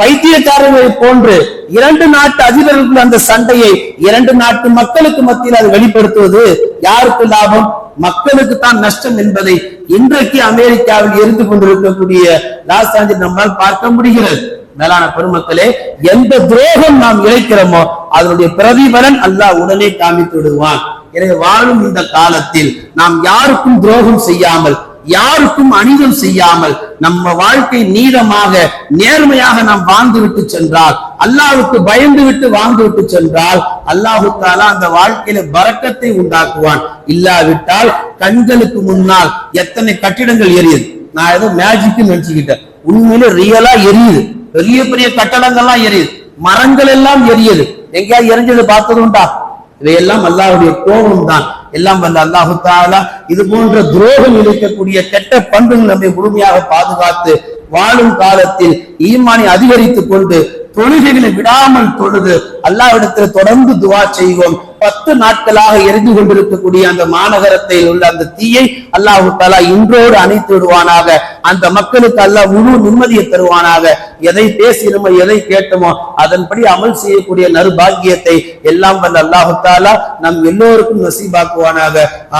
பைத்தியக்காரர்கள் போன்று இரண்டு நாட்டு அதிபர்களுக்குள்ள அந்த சண்டையை இரண்டு நாட்டு மக்களுக்கு மத்தியில் அதை வெளிப்படுத்துவது யாருக்கு லாபம்? மக்களுக்கு தான் நஷ்டம் என்பதை இன்றைக்கு அமெரிக்காவில் இருந்து கொண்டிருக்கக்கூடிய லாஸ் ஏஞ்சல் நம்மால் பார்க்க முடிகிறது. மேலான பெருமக்களே எந்த துரோகம் நாம் இழைக்கிறோமோ அதனுடைய பிரதிபலன் அல்லாஹ் உடனே காமித்து விடுவான். எனவே வாழும் இந்த காலத்தில் நாம் யாருக்கும் துரோகம் செய்யாமல் யாருக்கும் அநீதம் செய்யாமல் நம்ம வாழ்க்கை நீளமாக நேர்மையாக நாம் வாழ்ந்து விட்டு சென்றால் அல்லாவுக்கு பயந்து விட்டு வாழ்ந்து விட்டு சென்றால் அல்லாஹு தாலா அந்த வாழ்க்கையில பறக்கத்தை உண்டாக்குவான். இல்லாவிட்டால் கண்களுக்கு முன்னால் எத்தனை கட்டிடங்கள் எரியுது? நான் ஏதோ மேஜிக் நினைச்சுக்கிட்டேன். உண்மையில ரியலா எரியுது. பெரிய பெரிய கட்டடங்கள்லாம் எரியுது. மரங்கள் எல்லாம் எரியுது. எங்கேயாவது எரிஞ்சது பார்த்தது உண்டா இவையெல்லாம் அல்லாஹுடைய கோபம் தான். எல்லாம் வந்த அல்லாஹு தாலா இது போன்ற துரோகம் இழைக்கக்கூடிய கெட்ட பண்புகள் நம்மை முழுமையாக பாதுகாத்து வாழும் காலத்தில் ஈமானை அதிகரித்துக் கொண்டு தொழுகைகளை விடாமல் தொழுது அல்லாவிடத்தில் தொடர்ந்து துவா செய்வோம். பத்து நாட்களாக எரிந்து கொண்டிருக்கக்கூடிய அந்த மாநகரத்தில் உள்ள அந்த தீயை அல்லாஹு தாலா இன்றோடு அணைத்து விடுவானாக. அந்த மக்களுக்கு அல்லாஹ் முழு நிம்மதியை தருவானாக. எதை பேசினோமோ எதை கேட்டோமோ அதன்படி அமல் செய்யக்கூடிய நறுபாக்கியத்தை எல்லாம் வந்த அல்லாஹு தாலா நம் எல்லோருக்கும் நசீபாக்குவானாக.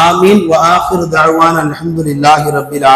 ஆமீன். வ ஆஹிரு தஅவானா அல்ஹம்துலில்லாஹி ரப்பில்